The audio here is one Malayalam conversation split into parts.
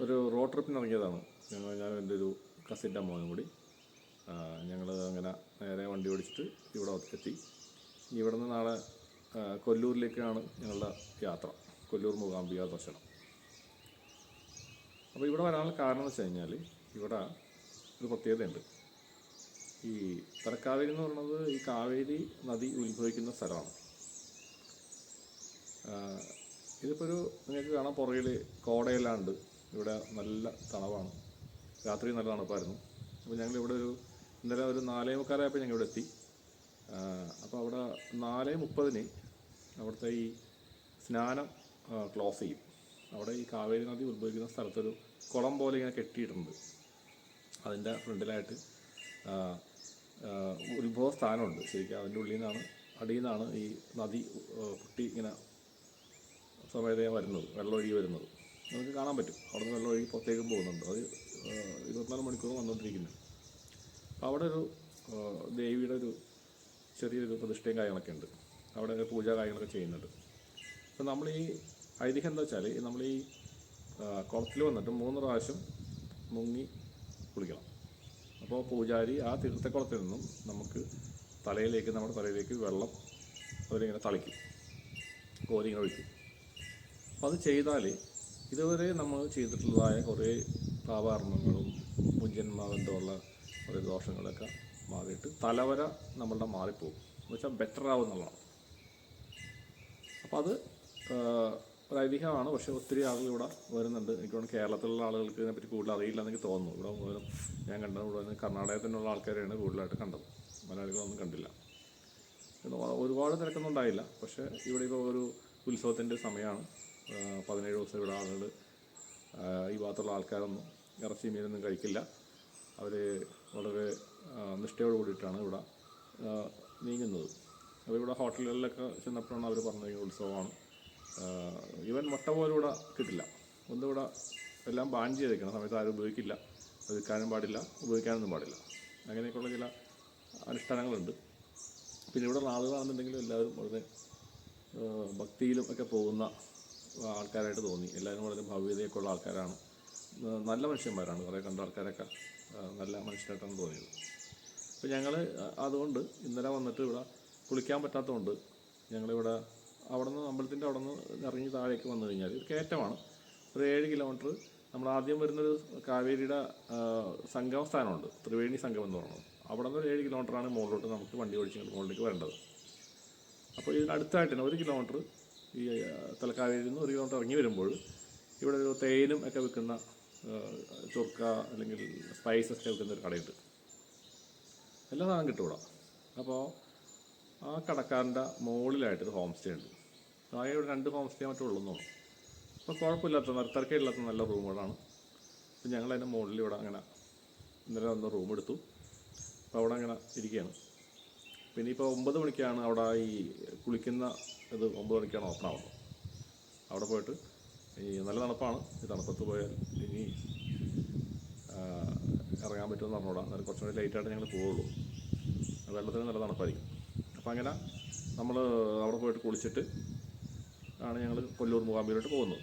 ഒരു റോഡ് ട്രിപ്പിന് ഇറങ്ങിയതാണ്. ഞങ്ങൾ ഞാൻ എന്റെ ഒരു കസിന്റെ മോനും കൂടി. ഞങ്ങൾ അങ്ങനെ നേരെ വണ്ടി ഓടിച്ചിട്ട് ഇവിടെ എത്തി. ഇവിടെ നിന്ന് നാളെ കൊല്ലൂരിലേക്കാണ് ഞങ്ങളുടെ യാത്ര. കൊല്ലൂർ മൂകാംബിക ദർശനം. അപ്പോൾ ഇവിടെ വരാനുള്ള കാരണം എന്ന് വെച്ച് കഴിഞ്ഞാൽ ഇവിടെ ഒരു പ്രത്യേകതയുണ്ട്. ഈ തലക്കാവേരി എന്ന് പറയുന്നത് ഈ കാവേരി നദി ഉത്ഭവിക്കുന്ന സ്ഥലമാണ്. ഇതിപ്പോൾ ഒരു നിങ്ങൾക്ക് കാണാൻ പുറകിൽ കോടയെല്ലാം ഉണ്ട്. ഇവിടെ നല്ല തണവാണ്. രാത്രി നല്ല തണുപ്പായിരുന്നു. അപ്പോൾ ഞങ്ങൾ ഇവിടെ ഒരു ഇന്നലെ ഒരു നാലേ മുക്കാലായപ്പോൾ ഞങ്ങൾ ഇവിടെ എത്തി. അപ്പോൾ അവിടെ നാലേ മുപ്പതിന് അവിടുത്തെ ഈ സ്നാനം ക്ലോസ് ചെയ്യും. അവിടെ ഈ കാവേരി നദി ഉത്ഭവിക്കുന്ന സ്ഥലത്തൊരു കുളം പോലെ ഇങ്ങനെ കെട്ടിയിട്ടുണ്ട്. അതിന്റെ ഫ്രണ്ടിലായിട്ട് ഉത്ഭവ സ്ഥാനമുണ്ട്. ശരിക്കും അതിന്റെ ഉള്ളിൽ നിന്നാണ് അടിയിൽ നിന്നാണ് ഈ നദി കുട്ടി ഇങ്ങനെ സ്വമേധയാ വരുന്നത് വെള്ളമൊഴുകി വരുന്നത്. നമുക്ക് കാണാൻ പറ്റും. അവിടെ നിന്ന് വെള്ളം ഒഴുകി പുറത്തേക്കും പോകുന്നുണ്ട്. അത് ഇരുപത്തിനാല് മണിക്കൂർ വന്നുകൊണ്ടിരിക്കുന്നത് അപ്പോൾ അവിടെ ഒരു ദേവിയുടെ ഒരു ചെറിയൊരു പ്രതിഷ്ഠയും കാര്യങ്ങളൊക്കെ ഉണ്ട്. അവിടെ പൂജാ കാര്യങ്ങളൊക്കെ ചെയ്യുന്നുണ്ട്. അപ്പോൾ നമ്മൾ ഈ ഐതിഹ്യം എന്താ വെച്ചാൽ നമ്മൾ ഈ കുളത്തിൽ വന്നിട്ട് മൂന്ന് പ്രാവശ്യം മുങ്ങി കുളിക്കണം. അപ്പോൾ പൂജാരി ആ തീർത്ഥക്കുളത്തിൽ നിന്നും നമുക്ക് തലയിലേക്ക് നമ്മുടെ തലയിലേക്ക് വെള്ളം അവരിങ്ങനെ തളിക്കും. കോരിങ്ങനെ ഒഴിക്കും. അപ്പോൾ അത് ചെയ്താൽ ഇതുവരെ നമ്മൾ ചെയ്തിട്ടുള്ളതായ കുറേ പാപാർമ്മങ്ങളും മുൻജന്മബന്ധമുള്ള കുറേ ദോഷങ്ങളൊക്കെ മാറിയിട്ട് തലവര നമ്മളുടെ മാറിപ്പോകും. എന്ന് വെച്ചാൽ ബെറ്റർ ആവും എന്നുള്ളതാണ്. അപ്പോൾ അത് ഒരു ഐതിഹ്യമാണ്. പക്ഷേ ഒത്തിരി ആളുകൾ ഇവിടെ വരുന്നുണ്ട്. എനിക്ക് തോന്നുന്നു കേരളത്തിലുള്ള ആളുകൾക്ക് ഇതിനെപ്പറ്റി കൂടുതൽ അറിയില്ല എനിക്ക് തോന്നുന്നു. ഇവിടെ മുഴുവനും ഞാൻ കണ്ടത് മുഴുവൻ കർണാടകത്തിൽ നിന്നുള്ള ആൾക്കാരെയാണ് കൂടുതലായിട്ട് കണ്ടത്. മലയാളികളൊന്നും കണ്ടില്ല. ഒരുപാട് തിരക്കൊന്നും ഉണ്ടായില്ല. പക്ഷേ ഇവിടെ ഇപ്പോൾ ഒരു ഉത്സവത്തിന്റെ സമയമാണ്. പതിനേഴ് ദിവസം ഇവിടെ ആളുകൾ ഈ ഭാഗത്തുള്ള ആൾക്കാരൊന്നും ഇറച്ചി മീനൊന്നും കഴിക്കില്ല. അവർ വളരെ നിഷ്ഠയോട് കൂടിയിട്ടാണ് ഇവിടെ നീങ്ങുന്നത്. അപ്പോൾ ഇവിടെ ഹോട്ടലുകളിലൊക്കെ ചെന്നപ്പോഴാണ് അവർ പറഞ്ഞത് ഉത്സവമാണ്. ഇവൻ മുട്ട പോലും ഇവിടെ കിട്ടില്ല. ഒന്നും ഇവിടെ എല്ലാം ബാൻ ചെയ്തേക്കണം. സമയത്ത് ആരും ഉപയോഗിക്കില്ല. വിൽക്കാനും പാടില്ല ഉപയോഗിക്കാനൊന്നും പാടില്ല. അങ്ങനെയൊക്കെയുള്ള ചില അനുഷ്ഠാനങ്ങളുണ്ട്. പിന്നെ ഇവിടെ ആളുകളാണെന്നുണ്ടെങ്കിലും എല്ലാവരും വളരെ ഭക്തിയിലും ഒക്കെ പോകുന്ന ആൾക്കാരായിട്ട് തോന്നി. എല്ലാവരും വളരെ ഭവ്യതയൊക്കെ ഉള്ള ആൾക്കാരാണ് നല്ല മനുഷ്യന്മാരാണ്. കുറേ കണ്ട ആൾക്കാരൊക്കെ നല്ല മനുഷ്യരായിട്ടാണ് തോന്നിയത്. അപ്പോൾ ഞങ്ങൾ അതുകൊണ്ട് ഇന്നലെ വന്നിട്ട് ഇവിടെ കുളിക്കാൻ പറ്റാത്തതുകൊണ്ട് ഞങ്ങളിവിടെ അവിടെ നിന്ന് അമ്പലത്തിന്റെ അവിടെ നിന്ന് ഇറങ്ങി താഴേക്ക് വന്നു കഴിഞ്ഞാൽ ഒരു കയറ്റമാണ്. ഒരു ഏഴ് കിലോമീറ്റർ നമ്മൾ ആദ്യം വരുന്നൊരു കാവേരിയുടെ സംഗമ സ്ഥാനമുണ്ട്. ത്രിവേണി സംഗമം എന്ന് പറയുന്നത് അവിടെ നിന്ന് ഒരു ഏഴ് കിലോമീറ്ററാണ് മുകളിലോട്ട് നമുക്ക് വണ്ടി ഓടിച്ച് ഇങ്ങോട്ട് മുകളിലേക്ക് വരേണ്ടത്. അപ്പോൾ ഇതിനടുത്തായിട്ട് തന്നെ ഒരു കിലോമീറ്റർ ഈ ആ, തലക്കാവേരിയിൽ നിന്ന് ഒരു കിലോമീറ്റർ ഇറങ്ങി വരുമ്പോൾ ഇവിടെ ഒരു തേനും ഒക്കെ വിൽക്കുന്ന ചൊർക്ക അല്ലെങ്കിൽ സ്പൈസസ് ഒക്കെ വിൽക്കുന്ന ഒരു കടയുണ്ട്. എല്ലാ സാധനം കിട്ടും അപ്പോൾ ആ കടക്കാരന്റെ മുകളിലായിട്ട് ഒരു ഹോം സ്റ്റേ ഉണ്ട്. ആകെ ഇവിടെ രണ്ട് ഹോം സ്റ്റേ മറ്റേ ഉള്ളൂ. തോന്നുന്നു അപ്പോൾ കുഴപ്പമില്ലാത്ത തിരക്കേടില്ലാത്ത നല്ല റൂമുകളാണ്. അപ്പോൾ ഞങ്ങൾ അതിന്റെ മുകളിൽ ഇവിടെ അങ്ങനെ ഇന്നലെ വന്ന് റൂം എടുത്തു അപ്പോൾ അവിടെ അങ്ങനെ ഇരിക്കുകയാണ്. പിന്നെ ഇപ്പോൾ ഒമ്പത് മണിക്കാണ് അവിടെ ഈ കുളിക്കുന്ന ഇത് ഒമ്പത് മണിക്കാണ് ഓപ്പൺ ആവുന്നത്. അവിടെ പോയിട്ട് ഈ നല്ല തണുപ്പാണ്. ഈ തണുപ്പത്ത് പോയാൽ ഇനി ഇറങ്ങാൻ പറ്റുമെന്ന് പറഞ്ഞുകൂടാ. അന്നേരം കുറച്ചും കൂടി ലേറ്റായിട്ട് ഞങ്ങൾ പോവുള്ളൂ. വെള്ളത്തിന് നല്ല തണുപ്പായിരിക്കും. അപ്പോൾ അങ്ങനെ നമ്മൾ അവിടെ പോയിട്ട് കുളിച്ചിട്ട് ആണ് ഞങ്ങൾ കൊല്ലൂർ മുഖാമ്പിയിലോട്ട് പോകുന്നത്.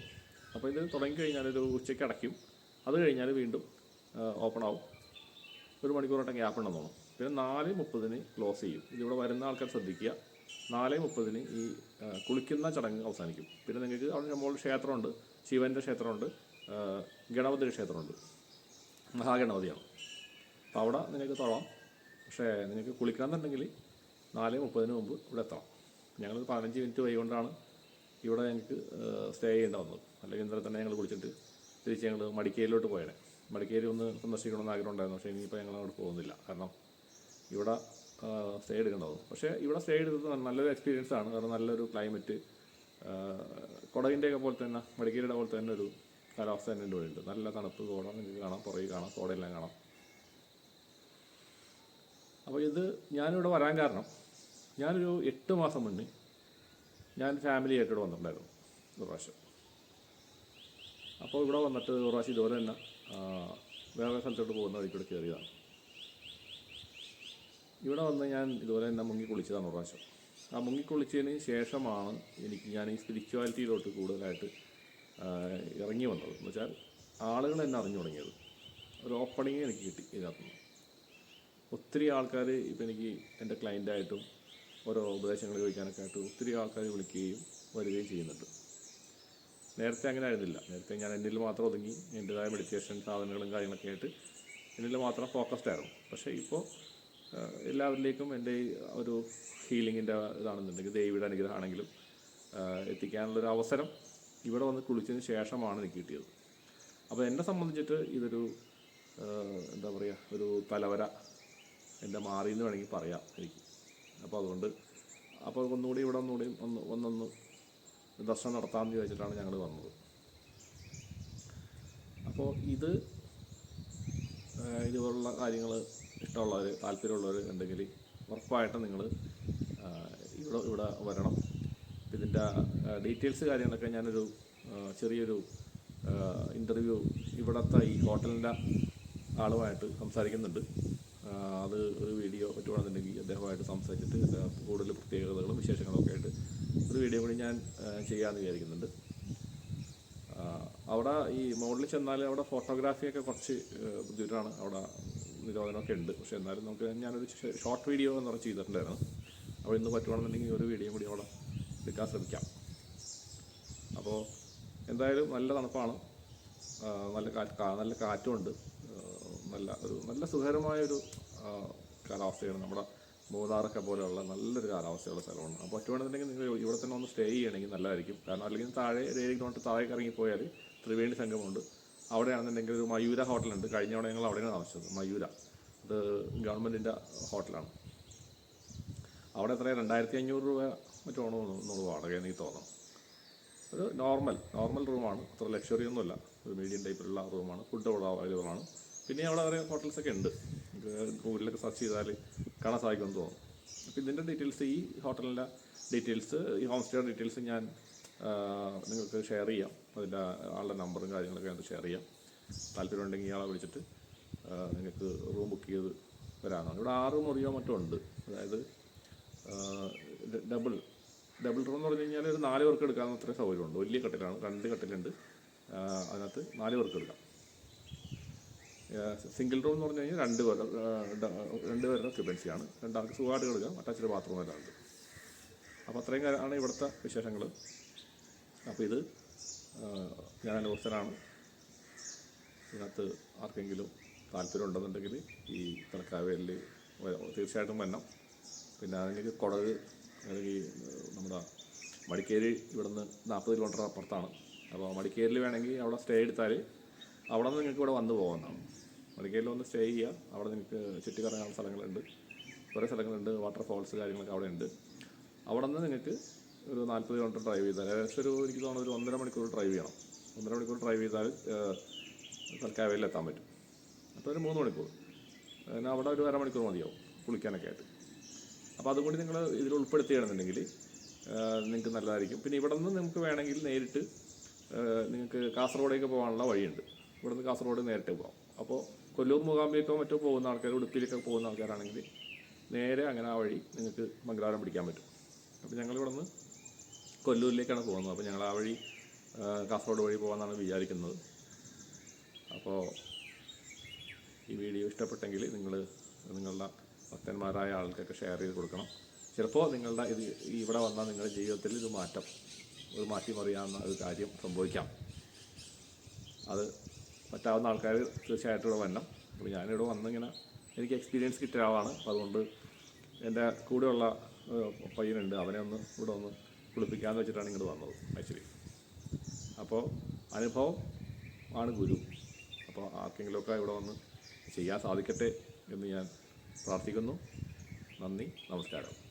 അപ്പോൾ ഇത് തുടങ്ങി കഴിഞ്ഞാൽ ഒരു ഉച്ചയ്ക്ക് അടയ്ക്കും. അത് കഴിഞ്ഞാൽ വീണ്ടും ഓപ്പൺ ആവും. ഒരു മണിക്കൂറോട്ടം ഗ്യാപ്പ് ഉണ്ടെന്ന് തോന്നുന്നു. പിന്നെ നാല് മുപ്പതിന് ക്ലോസ് ചെയ്യും. ഇതിവിടെ വരുന്ന ആൾക്കാർ ശ്രദ്ധിക്കുക. നാല് മുപ്പതിന് ഈ കുളിക്കുന്ന ചടങ്ങ് അവസാനിക്കും. പിന്നെ നിങ്ങൾക്ക് അവിടെ നമ്മൾ ക്ഷേത്രമുണ്ട്. ശിവന്റെ ക്ഷേത്രമുണ്ട്. ഗണപതി ക്ഷേത്രമുണ്ട്. മഹാഗണപതിയാണ്. അപ്പോൾ അവിടെ നിങ്ങൾക്ക് തൊഴാം. പക്ഷേ നിങ്ങൾക്ക് കുളിക്കണമെന്നുണ്ടെങ്കിൽ നാല് മുപ്പതിന് മുമ്പ് ഇവിടെ എത്തണം. ഞങ്ങൾ പതിനഞ്ച് മിനിറ്റ് വൈകൊണ്ടാണ് ഇവിടെ ഞങ്ങൾക്ക് സ്റ്റേ ചെയ്യേണ്ട വന്നത്. അല്ലെങ്കിൽ ഇന്നലെ തന്നെ ഞങ്ങൾ കുളിച്ചിട്ട് തിരിച്ച് ഞങ്ങൾ മടിക്കേരിയിലോട്ട് പോയേനെ. മടിക്കേരി ഒന്ന് സന്ദർശിക്കണമെന്ന് ആഗ്രഹം ഉണ്ടായിരുന്നു. പക്ഷേ ഇനിയിപ്പോൾ ഞങ്ങൾ അങ്ങോട്ട് പോകുന്നില്ല. കാരണം ഇവിടെ സ്റ്റേ എടുക്കേണ്ടത്. പക്ഷേ ഇവിടെ സ്റ്റേ എടുത്തത് നല്ലൊരു എക്സ്പീരിയൻസ് ആണ്. കാരണം നല്ലൊരു ക്ലൈമറ്റ് കുടകിന്റെയൊക്കെ പോലെ തന്നെ മടിക്കേരിയുടെ പോലെ തന്നെ ഒരു കാലാവസ്ഥ തന്നെ ഇവിടെ ഉണ്ട് നല്ല തണുപ്പ് കോട നിങ്ങൾക്ക് കാണാം പുറകിൽ കാണാം കോടയെല്ലാം കാണാം. അപ്പോൾ ഇത് ഞാനിവിടെ വരാൻ കാരണം ഞാനൊരു എട്ട് മാസം മുന്നേ ഞാൻ ഫാമിലി ആയിട്ട് ഇവിടെ വന്നിട്ടുണ്ടായിരുന്നു ഒരു പ്രാവശ്യം. അപ്പോൾ ഇവിടെ വന്നിട്ട് ഒരു പ്രാവശ്യം ഇതുപോലെ തന്നെ വേറെ സ്ഥലത്തോട്ട് പോകുന്ന വഴിക്കൂടെ കയറിയതാണ്. ഇവിടെ വന്ന് ഞാൻ ഇതുപോലെ തന്നെ മുങ്ങി കുളിച്ചതാണ് പ്രാവശ്യം. ആ മുങ്ങി കുളിച്ചതിന് ശേഷമാണ് എനിക്ക് ഞാൻ ഈ സ്പിരിച്വാലിറ്റിയിലോട്ട് കൂടുതലായിട്ട് ഇറങ്ങി വന്നത്. എന്ന് വെച്ചാൽ ആളുകൾ എന്നെ അറിഞ്ഞു തുടങ്ങിയത്. ഒരു ഓപ്പണിങ് എനിക്ക് കിട്ടി ഇതിനകത്തുനിന്ന് ഒത്തിരി ആൾക്കാർ ഇപ്പം എനിക്ക് എന്റെ ക്ലയന്റായിട്ടും ഓരോ ഉപദേശങ്ങൾ ചോദിക്കാനൊക്കെ ആയിട്ട് ഒത്തിരി ആൾക്കാർ വിളിക്കുകയും വരികയും ചെയ്യുന്നുണ്ട്. നേരത്തെ അങ്ങനെ ആയിരുന്നില്ല. നേരത്തെ ഞാൻ എന്നിൽ മാത്രം ഒതുങ്ങി എന്റെതായ മെഡിറ്റേഷൻ സാധനങ്ങളും കാര്യങ്ങളൊക്കെ ആയിട്ട് എന്നിൽ മാത്രം ഫോക്കസ്ഡ് ആയിരുന്നു. പക്ഷേ ഇപ്പോൾ എല്ലാവരിലേക്കും എന്റെ ഒരു ഹീലിങ്ങിന്റെ ഇതാണെന്നുണ്ടെങ്കിൽ ദൈവിയുടെ അനുഗ്രഹമാണെങ്കിലും എത്തിക്കാനുള്ളൊരു അവസരം ഇവിടെ വന്ന് കുളിച്ചതിന് ശേഷമാണ് എനിക്ക് കിട്ടിയത്. അപ്പോൾ എന്നെ സംബന്ധിച്ചിട്ട് ഇതൊരു എന്താ പറയുക ഒരു തലവര എന്റെ മാറി എന്ന് വേണമെങ്കിൽ പറയാം എനിക്ക്. അപ്പോൾ അതുകൊണ്ട് അപ്പോൾ ഒന്നുകൂടി ഇവിടെ ഒന്നുകൂടി ഒന്ന് ഒന്നൊന്ന് ദർശനം നടത്താമെന്ന് ചോദിച്ചിട്ടാണ് ഞങ്ങൾ വന്നത്. അപ്പോൾ ഇത് ഇതുപോലുള്ള കാര്യങ്ങൾ ഇഷ്ടമുള്ളവർ താല്പര്യമുള്ളവർ ഉണ്ടെങ്കിൽ ഉറപ്പായിട്ടും നിങ്ങൾ ഇവിടെ ഇവിടെ വരണം. ഇതിന്റെ ഡീറ്റെയിൽസ് കാര്യങ്ങളൊക്കെ ഞാനൊരു ചെറിയൊരു ഇന്റർവ്യൂ ഇവിടുത്തെ ഈ ഹോട്ടലിന്റെ ആളുമായിട്ട് സംസാരിക്കുന്നുണ്ട്. അത് ഒരു വീഡിയോ പറ്റുവാണെന്നുണ്ടെങ്കിൽ അദ്ദേഹമായിട്ട് സംസാരിച്ചിട്ട് കൂടുതൽ പ്രത്യേകതകളും വിശേഷങ്ങളും ഒക്കെ ആയിട്ട് ഒരു വീഡിയോ കൂടി ഞാൻ ചെയ്യാമെന്ന് വിചാരിക്കുന്നുണ്ട്. അവിടെ ഈ മുകളിൽ ചെന്നാൽ അവിടെ ഫോട്ടോഗ്രാഫിയൊക്കെ കുറച്ച് ബുദ്ധിമുട്ടാണ്. അവിടെ നിരോധനമൊക്കെ ഉണ്ട്. പക്ഷേ എന്നാലും നമുക്ക് ഞാനൊരു ഷോർട്ട് വീഡിയോ എന്ന് പറഞ്ഞ് ചെയ്തിട്ടുണ്ടായിരുന്നു. അപ്പോൾ ഇന്ന് പറ്റുവാണെന്നുണ്ടെങ്കിൽ ഒരു വീഡിയോ കൂടി അവിടെ എടുക്കാൻ ശ്രമിക്കാം. അപ്പോൾ എന്തായാലും നല്ല തണുപ്പാണ്. നല്ല കാറ്റ് നല്ല കാറ്റുമുണ്ട്. നല്ല ഒരു നല്ല സുഖകരമായ ഒരു കാലാവസ്ഥയാണ് നമ്മുടെ മൂന്നാറൊക്കെ പോലെയുള്ള നല്ലൊരു കാലാവസ്ഥയുള്ള സ്ഥലമാണ്. അപ്പോൾ പറ്റുവാണെന്നുണ്ടെങ്കിൽ നിങ്ങൾ ഇവിടെ തന്നെ ഒന്ന് സ്റ്റേ ചെയ്യണമെങ്കിൽ നല്ലതായിരിക്കും. കാരണം അല്ലെങ്കിൽ താഴെ ഒരു ഏഴ് കിലോമീറ്റർ താഴേക്ക് ഇറങ്ങിപ്പോയാൽ ത്രിവേണി സംഗമമുണ്ട്. അവിടെയാണെന്നുണ്ടെങ്കിൽ ഒരു മയൂര ഹോട്ടലുണ്ട്. കഴിഞ്ഞ തവണ ഞങ്ങൾ അവിടെയാണ് താമസിച്ചത്. മയൂര. അത് ഗവൺമെന്റിന്റെ ഹോട്ടലാണ്. അവിടെ എത്ര രണ്ടായിരത്തി അഞ്ഞൂറ് രൂപ മറ്റോ എന്നുള്ള വാടക എനിക്ക് തോന്നുന്നു ഒരു നോർമൽ നോർമൽ റൂമാണ്. അത്ര ലക്ഷറി ഒന്നുമല്ല. ഒരു മീഡിയം ടൈപ്പിലുള്ള റൂമാണ്. ഫുഡ് അവിടെ അവൈലബിൾ ആണ്. പിന്നെ അവിടെ വേറെ ഹോട്ടൽസൊക്കെ ഉണ്ട്. ഗൂഗിളിലൊക്കെ സെർച്ച് ചെയ്താൽ കാണാൻ സാധിക്കുമെന്ന് തോന്നും അപ്പോൾ ഇതിന്റെ ഡീറ്റെയിൽസ് ഈ ഹോട്ടലിന്റെ ഡീറ്റെയിൽസ് ഈ ഹോം സ്റ്റേ ഡീറ്റെയിൽസ് ഞാൻ നിങ്ങൾക്ക് ഷെയർ ചെയ്യാം. അതിന്റെ ആളുടെ നമ്പറും കാര്യങ്ങളൊക്കെ അത് ഷെയർ ചെയ്യാം. താല്പര്യമുണ്ടെങ്കിൽ ഇയാളെ വിളിച്ചിട്ട് നിങ്ങൾക്ക് റൂം ബുക്ക് ചെയ്ത് വരാനാണ് ഇവിടെ ആറ് മുറിയോ മറ്റോ ഉണ്ട്. അതായത് ഡബിൾ ഡബിൾ റൂം എന്ന് പറഞ്ഞു കഴിഞ്ഞാൽ ഒരു നാല് പേർക്ക് എടുക്കാൻ അത്രയും സൗകര്യമുണ്ട്. വലിയ കട്ടിലാണ് രണ്ട് കട്ടിലുണ്ട്. അതിനകത്ത് നാല് പേർക്ക് എടുക്കാം. സിംഗിൾ റൂം എന്ന് പറഞ്ഞു കഴിഞ്ഞാൽ രണ്ട് ഡ- രണ്ട് പേരുടെ ഒക്യുപ്പൻസിയാണ് രണ്ടാൾക്ക് സുഖമായിട്ട് കിടക്കാം. അറ്റാച്ച്ഡ് ബാത്റൂം ഉണ്ട്. അപ്പോൾ അത്രയും ആണ് ഇവിടുത്തെ വിശേഷങ്ങൾ അപ്പോൾ ഇത് ഞാൻ അനുഭവസ്ഥനാണ് ഇതിനകത്ത് ആർക്കെങ്കിലും താല്പര്യം ഉണ്ടെന്നുണ്ടെങ്കിൽ ഈ തലക്കാവേലിൽ തീർച്ചയായിട്ടും വരണം. പിന്നെ അതിലേക്ക് കുടക് അല്ലെങ്കിൽ നമ്മുടെ മടിക്കേരി ഇവിടുന്ന് നാൽപ്പത് കിലോമീറ്റർ അപ്പുറത്താണ്. അപ്പോൾ മടിക്കേരിൽ വേണമെങ്കിൽ അവിടെ സ്റ്റേ എടുത്താൽ അവിടെ നിന്ന് നിങ്ങൾക്ക് ഇവിടെ വന്നു പോകാവുന്നതാണ്. മടിക്കേരിൽ വന്ന് സ്റ്റേ ചെയ്യുക. അവിടെ നിങ്ങൾക്ക് ചുറ്റിക്കറങ്ങാനുള്ള സ്ഥലങ്ങളുണ്ട്. കുറേ സ്ഥലങ്ങളുണ്ട്. വാട്ടർഫോൾസ് കാര്യങ്ങളൊക്കെ അവിടെ ഉണ്ട് അവിടെ നിന്ന് നിങ്ങൾക്ക് ഒരു നാൽപ്പത് കിലോമീറ്റർ ഡ്രൈവ് ചെയ്താൽ ഏകദേശം ഒരു എനിക്ക് തോന്നുന്നു ഒരു ഒന്നര മണിക്കൂർ ഡ്രൈവ് ചെയ്യണം. ഒന്നര മണിക്കൂർ ഡ്രൈവ് ചെയ്താൽ തൽക്കാവയിൽ എത്താൻ പറ്റും. അപ്പോൾ ഒരു മൂന്ന് മണിക്കൂർ. പിന്നെ അവിടെ ഒരു അരമണിക്കൂർ മതിയാവും കുളിക്കാനൊക്കെ ആയിട്ട്. അപ്പോൾ അതുകൊണ്ട് നിങ്ങൾ ഇതിൽ ഉൾപ്പെടുത്തുകയാണെന്നുണ്ടെങ്കിൽ നിങ്ങൾക്ക് നല്ലതായിരിക്കും. പിന്നെ ഇവിടെ നിന്ന് നിങ്ങൾക്ക് വേണമെങ്കിൽ നേരിട്ട് നിങ്ങൾക്ക് കാസർഗോഡേക്ക് പോകാനുള്ള വഴിയുണ്ട്. ഇവിടെ നിന്ന് കാസർഗോഡ് നേരിട്ട് പോകാം. അപ്പോൾ കൊല്ലൂർ മൂകാംബിയൊക്കെ മറ്റോ പോകുന്ന ആൾക്കാർ ഉടുപ്പിയിലൊക്കെ പോകുന്ന ആൾക്കാരാണെങ്കിൽ നേരെ അങ്ങനെ ആ വഴി നിങ്ങൾക്ക് മംഗലാപുരം പിടിക്കാൻ പറ്റും. അപ്പോൾ ഞങ്ങളിവിടെ നിന്ന് കൊല്ലൂരിലേക്കാണ് പോകുന്നത്. അപ്പോൾ ഞങ്ങൾ ആ വഴി കാസർഗോഡ് വഴി പോകാമെന്നാണ് വിചാരിക്കുന്നത്. അപ്പോൾ ഈ വീഡിയോ ഇഷ്ടപ്പെട്ടെങ്കിൽ നിങ്ങൾ നിങ്ങളുടെ ഭക്തന്മാരായ ആൾക്കൊക്കെ ഷെയർ ചെയ്ത് കൊടുക്കണം. ചിലപ്പോൾ നിങ്ങളുടെ ഇത് ഇവിടെ വന്നാൽ നിങ്ങളുടെ ജീവിതത്തിൽ ഇത് മാറ്റം ഒരു മാറ്റിമറിയാവുന്ന ഒരു കാര്യം സംഭവിക്കാം. അത് പറ്റാവുന്ന ആൾക്കാർ തീർച്ചയായിട്ടും ഇവിടെ വരണം. അപ്പോൾ ഞാനിവിടെ വന്നിങ്ങനെ എനിക്ക് എക്സ്പീരിയൻസ് കിട്ടിയ ആളാണ് അതുകൊണ്ട് എന്റെ കൂടെയുള്ള പയ്യനുണ്ട്. അവനെ ഒന്ന് ഇവിടെ ഒന്ന് കുളിപ്പിക്കാമെന്ന് വെച്ചിട്ടാണ് ഇങ്ങോട്ട് വന്നത് ആക്ച്വലി അപ്പോൾ അനുഭവം ആണ് ഗുരു. അപ്പോൾ ആർക്കെങ്കിലുമൊക്കെ ഇവിടെ വന്ന് ചെയ്യാൻ സാധിക്കട്ടെ എന്ന് ഞാൻ പ്രാർത്ഥിക്കുന്നു. നന്ദി നമസ്കാരം.